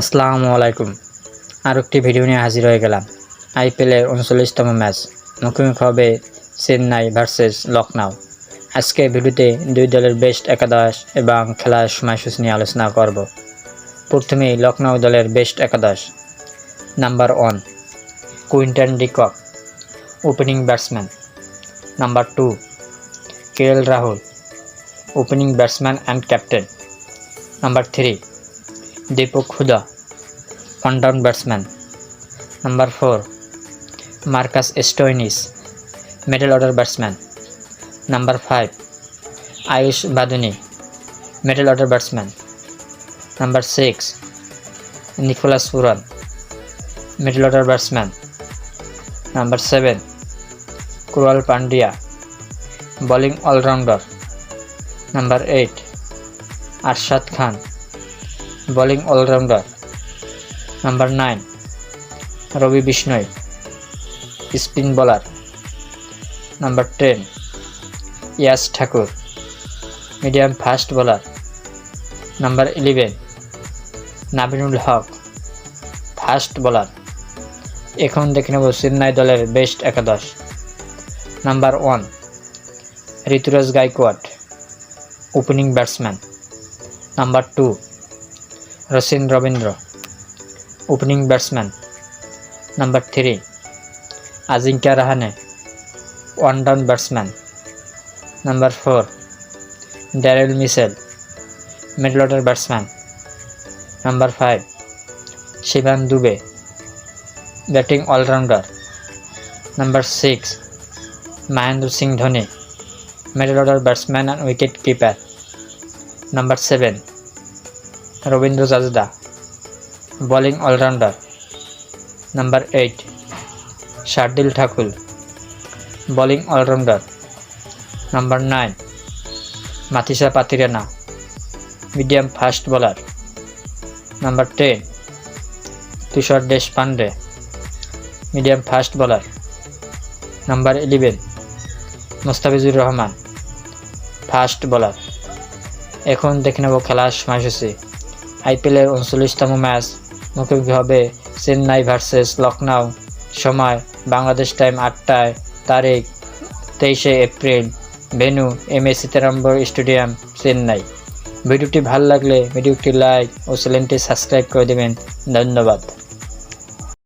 আসসালামু আলাইকুম। আর একটি ভিডিও নিয়ে হাজির হয়ে গেলাম। আইপিএলের উনচল্লিশতম ম্যাচ, মুখোমুখি হবে চেন্নাই ভার্সেস লখনউ। আজকে ভিডিওতে দুই দলের বেস্ট একাদশ এবং খেলার সময়সূচি নিয়ে আলোচনা করব। প্রথমেই লখনউ দলের বেস্ট একাদশ, number one, Quinton de Kock opening batsman. Number two K L Rahul, opening batsman and captain. Number three Deepak Hooda one down batsman number four Marcus Stoinis middle order batsman number five Ayush Badoni middle order batsman number six Nicholas Pooran middle order batsman number seven Krunal Pandya bowling all-rounder number eight Arshad Khan bowling all-rounder number nine, Ravi Bishnoi spin bowler number ten, Yash Thakur, medium fast bowler number eleven, Naveen-ul Haq, fast bowler. এখন দেখে নেব চেন্নাই দলের best একাদশ। Number one, Ruturaj Gaikwad, opening batsman. Number two Rachin Ravindra, opening batsman. Number three, Ajinkya Rahane, one down batsman. Number four, Daryl Mitchell, middle order batsman. Number five, Shivam Dube, batting all-rounder. Number six, Mahendra Singh Dhoni, middle order batsman and wicket keeper. Number seven Ravindra Jadeja, bowling all-rounder, number eight, Shardul Thakur, bowling all-rounder, number nine Matheesha Pathirana, medium fast bowler, number ten, Tushar Deshpande, medium fast bowler, number eleven, Mustafizur Rahman, fast bowler. এখন দেখে নেব খেলার সময়সূচি আইপিএলের উনচল্লিশতম match মুখোমুখি হবে Chennai versus Lucknow, সময় Bangladesh time আটটায়, তারিখ তেইশে April venue M A Chidambaram stadium, Chennai. ভিডিওটি ভালো লাগলে ভিডিওটি লাইক ও চ্যানেলটি সাবস্ক্রাইব করে দেবেন। ধন্যবাদ।